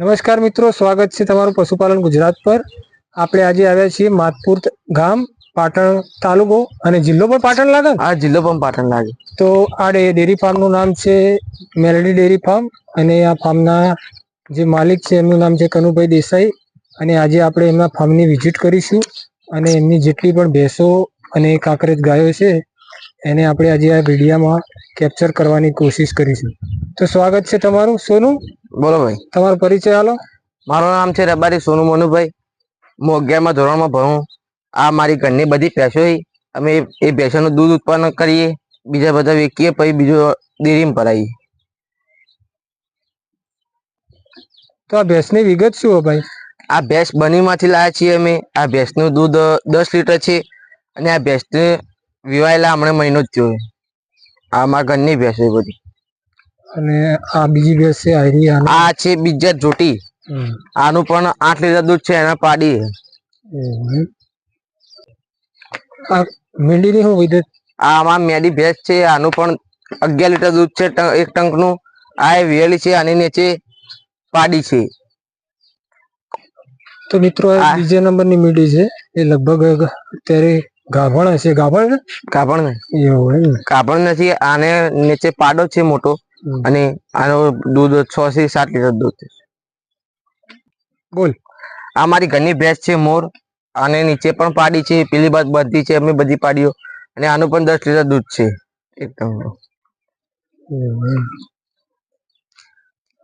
નમસ્કાર મિત્રો સ્વાગત છે તમારું પશુપાલન ગુજરાત પર. આપણે આજે આવ્યા છીએ માતપુર ગામ પાટણ તાલુકો અને જિલ્લો પણ પાટણ લાગે? આ જિલ્લો પણ પાટણ લાગે. તો આ ડેરી ફાર્મનું નામ છે મેલડી ડેરી ફાર્મ અને આ ફાર્મના જે માલિક છે એમનું નામ છે કનુભાઈ દેસાઈ અને આજે આપણે એમના ફાર્મની વિઝિટ કરીશું અને એમની જેટલી પણ ભેંસો અને કાંકરેજ ગાયો છે એને આપણે આજે આ વિડીયામાં કેપ્ચર કરવાની કોશિશ કરીશું. તો સ્વાગત છે તમારું. સોનું? બોલો ભાઈ. તમારો પરિચય હાલો મારું નામ છે રબારી સોનુ મનુભાઈ. હું અગિયારમાં ધોરણમાં ભણું. આ મારી ઘરની બધી ભેંસો. અમે એ- ભેંસોનું દૂધ ઉત્પન્ન કરીએ. બીજા બધા વેચીએ પછી બીજું ડેરીમાં ભરાઈએ. તો આ ભેંસની વિગત શું હો ભાઈ? આ ભેંસ બનીમાંથી લાવ્યા છીએ અમે. આ ભેંસનું દૂધ દસ લીટર છે. અને આ ભેંસને વિવાયેલા હમણાં મહિનો જ થયો આ મારા ઘરની ભેંસો બધી. અને આ બીજી ભેંસ છે આયરી આની. આ છે બીજા જોટી. આનું પણ આઠ લીટર દૂધ છે એના પાડી આ હમ. ની શું વિગત આ આમાં મેડી ભેંસ છે આનું પણ અગિયાર લીટર દૂધ છે એક એક ટંકનું. આ એ વેલી છે આની નીચે પાડી છે. તો મિત્રો આ બીજા નંબરની મીડી છે એ લગભગ અત્યારે ગાભણ હશે. ગાભણ ગાભણ નહીં ને? એવું એમ નથી આને નીચે પાડો છે મોટો. અને આનું દૂધ છ થી સાત લીટર દૂધ છે. બોલ. આ મારી ઘરની ભેંસ છે મોર. અને નીચે પણ પાડી છે પેલી બાદ બધી છે અમે બધી પાડીઓ. અને આનું પણ દસ લીટર દૂધ છે એકદમ.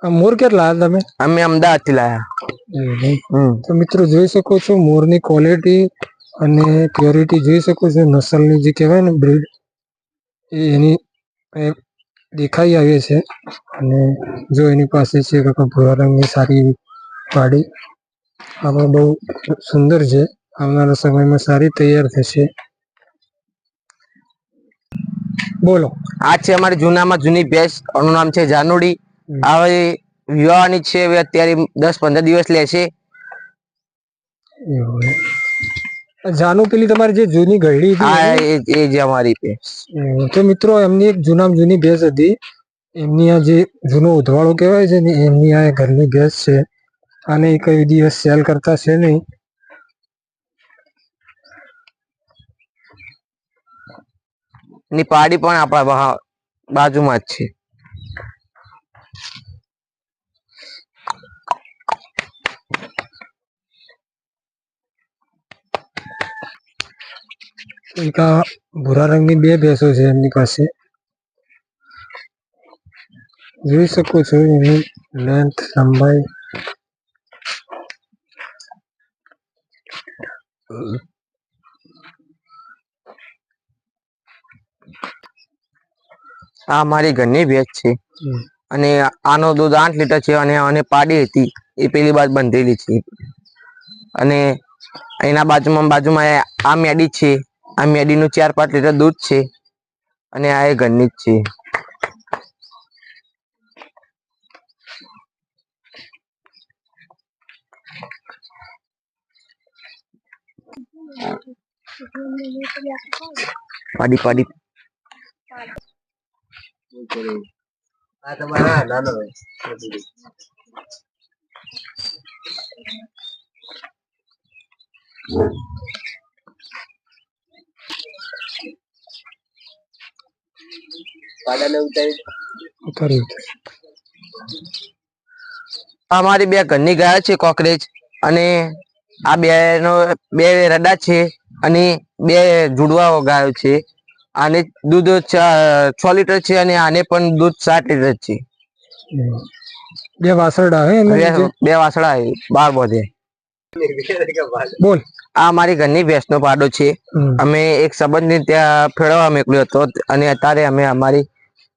આ મોર કેટલા તમે? અમે અમદાવાદથી લાયા તો મિત્રો જોઈ શકો છો મોરની ક્વોલિટી અને પ્યોરિટી જોઈ શકો છો નસલની જે કહેવાય ને બ્રીડ એની દેખાઈ આવે છે અને જો એની પાસે છે કાંઈક ભૂરા રંગની સારી એવી પાડી આમાં બહુ સુંદર છે. આવનારા સમયમાં સારી તૈયાર થશે. બોલો. આ છે અમારી જૂનામાં જૂની ભેંસ. આનું નામ છે જાનુડી. હવે વિવાહની છે. હવે અત્યારે દસ પંદર દિવસ લે. આ જાનુ પેલી તમારી જે જૂની ઘડી હતી એ એ જે અમારી ભેંસ તો મિત્રો એમની એક જૂનામાં જૂની ભેંસ હતી. એમની આ જે જૂનો ઉધવાળો કહેવાય છે ને એમની આ ઘરની ભેંસ છે. અને એ કઈ દિવસ સેલ કરતા છે નહીં. ની પાડી પણ આપણા બાજુમાં જ છે. એક આ ભૂરા રંગની બે ભેંસો છે એમની પાસે. જોઈ શકો છો એની લેન્થ લંબાઈ. આ મારી ઘરની ભેંસ છે. અને આનો દૂધ આઠ લીટર છે અને આને પાડી હતી. એ પેલી બાજ બંધેલી છે. અને એના બાજુમાં બાજુમાં આ- આ મેડી છે. આ મેડીનું ચાર પાંચ લીટર દૂધ છે અને આ એ ઘરની જ છે. પાડી પાડી. ઉતારી આ મારી બે ઘરની ગયા છે કોકરેજ અને આ બે નો બે રડા છે અને બે જુડવાઓ ગાયો છે. આને દૂધ છ લીટર છે અને આને પણ દૂધ સાત લીટર છે. બે વાસરડા હે બે વાસરડા બાર બોધે. બોલ આ મારી ઘરની ભેંસનો પાડો છે. અમે એક સંબંધને ત્યાં ફેરવવા મોકલ્યો હતો અને અત્યારે અમે અમારી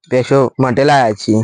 ભેંસો માટે લાયા છીએ.